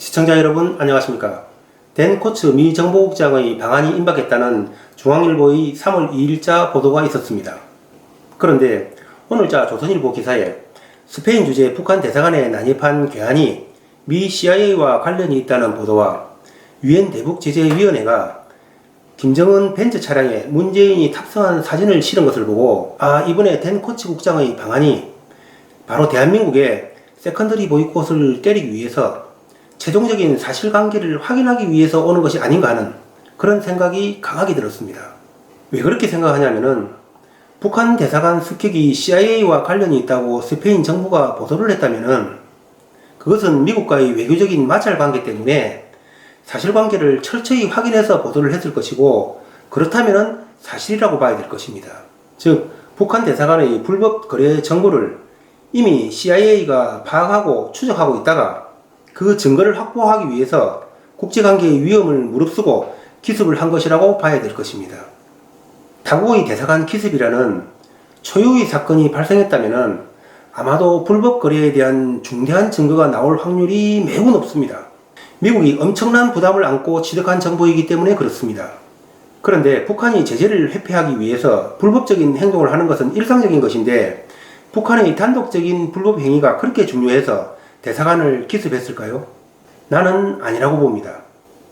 시청자 여러분 안녕하십니까 댄 코츠 미 정보국장의 방한이 임박했다는 중앙일보의 3월 2일자 보도가 있었습니다. 그런데 오늘자 조선일보 기사에 스페인 주재 북한 대사관에 난입한 괴한이 미 CIA와 관련이 있다는 보도와 유엔 대북 제재위원회가 김정은 벤츠 차량에 문재인이 탑승한 사진을 실은 것을 보고 아 이번에 댄 코치 국장의 방안이 바로 대한민국의 세컨더리 보이콧을 때리기 위해서 최종적인 사실관계를 확인하기 위해서 오는 것이 아닌가 하는 그런 생각이 강하게 들었습니다. 왜 그렇게 생각하냐면은 북한 대사관 습격이 CIA와 관련이 있다고 스페인 정부가 보도를 했다면은 그것은 미국과의 외교적인 마찰 관계 때문에 사실관계를 철저히 확인해서 보도를 했을 것이고 그렇다면은 사실이라고 봐야 될 것입니다. 즉 북한 대사관의 불법 거래 정보를 이미 CIA가 파악하고 추적하고 있다가 그 증거를 확보하기 위해서 국제관계의 위험을 무릅쓰고 기습을 한 것이라고 봐야 될 것입니다. 타국의 대사관 기습이라는 초유의 사건이 발생했다면 아마도 불법 거래에 대한 중대한 증거가 나올 확률이 매우 높습니다. 미국이 엄청난 부담을 안고 취득한 정보이기 때문에 그렇습니다. 그런데 북한이 제재를 회피하기 위해서 불법적인 행동을 하는 것은 일상적인 것인데 북한의 단독적인 불법 행위가 그렇게 중요해서 대사관을 기습했을까요? 나는 아니라고 봅니다.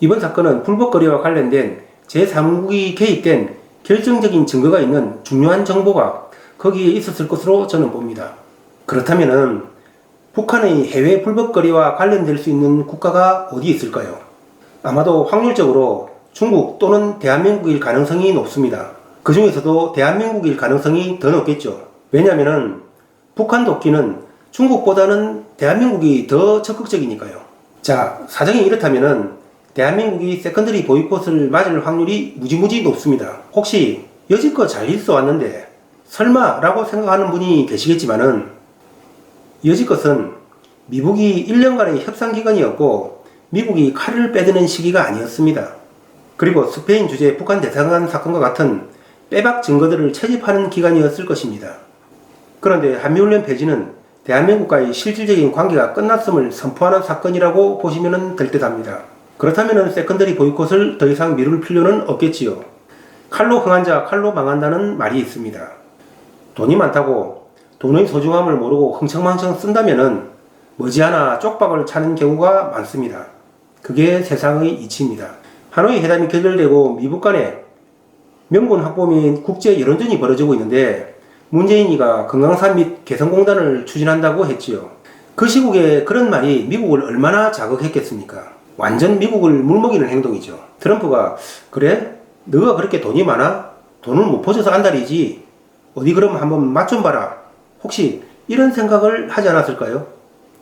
이번 사건은 불법 거래와 관련된 제3국이 개입된 결정적인 증거가 있는 중요한 정보가 거기에 있었을 것으로 저는 봅니다. 그렇다면은 북한의 해외 불법 거래와 관련될 수 있는 국가가 어디 있을까요? 아마도 확률적으로 중국 또는 대한민국일 가능성이 높습니다. 그 중에서도 대한민국일 가능성이 더 높겠죠. 왜냐하면 북한 돕기는 중국보다는 대한민국이 더 적극적이니까요. 자, 사정이 이렇다면은 대한민국이 세컨더리 보이콧을 맞을 확률이 무지무지 높습니다. 혹시 여지껏 잘 있어 왔는데 설마 라고 생각하는 분이 계시겠지만은 여지껏은 미국이 1년간의 협상 기간이었고 미국이 칼을 빼드는 시기가 아니었습니다. 그리고 스페인 주재 북한 대사관 사건과 같은 빼박 증거들을 채집하는 기간이었을 것입니다. 그런데 한미훈련 폐지는 대한민국과의 실질적인 관계가 끝났음을 선포하는 사건이라고 보시면 될 듯합니다. 그렇다면 세컨더리 보이콧을 더 이상 미룰 필요는 없겠지요. 칼로 흥한 자 칼로 망한다는 말이 있습니다. 돈이 많다고 돈의 소중함을 모르고 흥청망청 쓴다면은 머지않아 쪽박을 차는 경우가 많습니다. 그게 세상의 이치입니다. 하노이 회담이 결렬되고 미국 간에 명분 확보 및 국제 여론전이 벌어지고 있는데 문재인이가 금강산 및 개성공단을 추진한다고 했지요. 그 시국에 그런 말이 미국을 얼마나 자극했겠습니까? 완전 미국을 물먹이는 행동이죠. 트럼프가 그래? 너가 그렇게 돈이 많아? 돈을 못 퍼줘서 안달이지. 어디 그럼 한번 맛 좀 봐라. 혹시 이런 생각을 하지 않았을까요?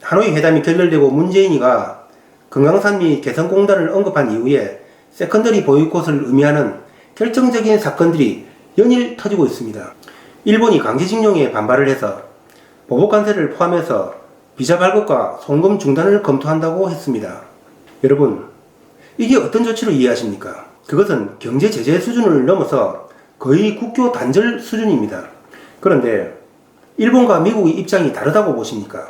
하노이 회담이 결렬되고 문재인이가 금강산 및 개성공단을 언급한 이후에 세컨더리 보이콧을 의미하는 결정적인 사건들이 연일 터지고 있습니다. 일본이 강제징용에 반발을 해서 보복 관세를 포함해서 비자 발급과 송금 중단을 검토한다고 했습니다. 여러분, 이게 어떤 조치로 이해하십니까? 그것은 경제 제재 수준을 넘어서 거의 국교 단절 수준입니다. 그런데 일본과 미국의 입장이 다르다고 보십니까?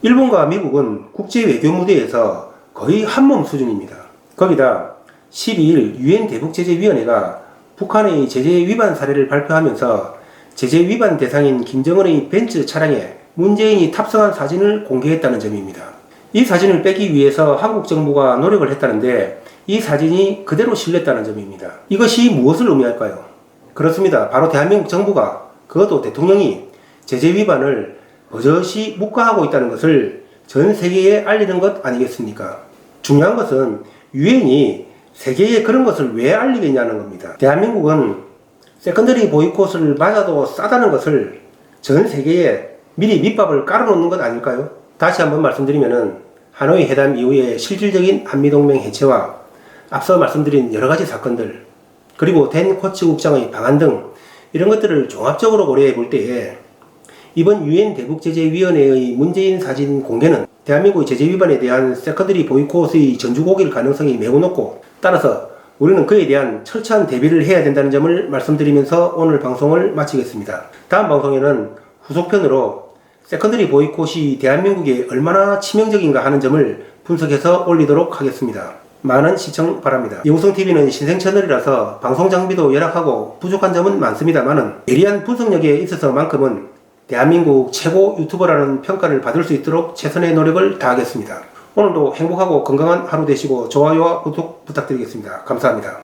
일본과 미국은 국제 외교 무대에서 거의 한몸 수준입니다. 거기다 12일 유엔 대북제재위원회가 북한의 제재 위반 사례를 발표하면서 제재 위반 대상인 김정은의 벤츠 차량에 문재인이 탑승한 사진을 공개했다는 점입니다. 이 사진을 빼기 위해서 한국 정부가 노력을 했다는데 이 사진이 그대로 실렸다는 점입니다. 이것이 무엇을 의미할까요? 그렇습니다. 바로 대한민국 정부가 그것도 대통령이 제재 위반을 버젓이 묵과하고 있다는 것을 전 세계에 알리는 것 아니겠습니까? 중요한 것은 유엔이 세계에 그런 것을 왜 알리겠냐는 겁니다. 대한민국은 세컨더리 보이콧을 맞아도 싸다는 것을 전 세계에 미리 밑밥을 깔아놓는 것 아닐까요? 다시 한번 말씀드리면은 하노이 회담 이후에 실질적인 한미동맹 해체와 앞서 말씀드린 여러 가지 사건들 그리고 댄 코치 국장의 방안 등 이런 것들을 종합적으로 고려해 볼 때에 이번 유엔 대북제재위원회의 문재인 사진 공개는 대한민국의 제재 위반에 대한 세컨더리 보이콧의 전주곡일 가능성이 매우 높고 따라서 우리는 그에 대한 철저한 대비를 해야 된다는 점을 말씀드리면서 오늘 방송을 마치겠습니다. 다음 방송에는 후속편으로 세컨더리 보이콧이 대한민국에 얼마나 치명적인가 하는 점을 분석해서 올리도록 하겠습니다. 많은 시청 바랍니다. 여우성TV는 신생 채널이라서 방송 장비도 열악하고 부족한 점은 많습니다만은 예리한 분석력에 있어서만큼은 대한민국 최고 유튜버라는 평가를 받을 수 있도록 최선의 노력을 다하겠습니다. 오늘도 행복하고 건강한 하루 되시고 좋아요와 구독 부탁드리겠습니다. 감사합니다.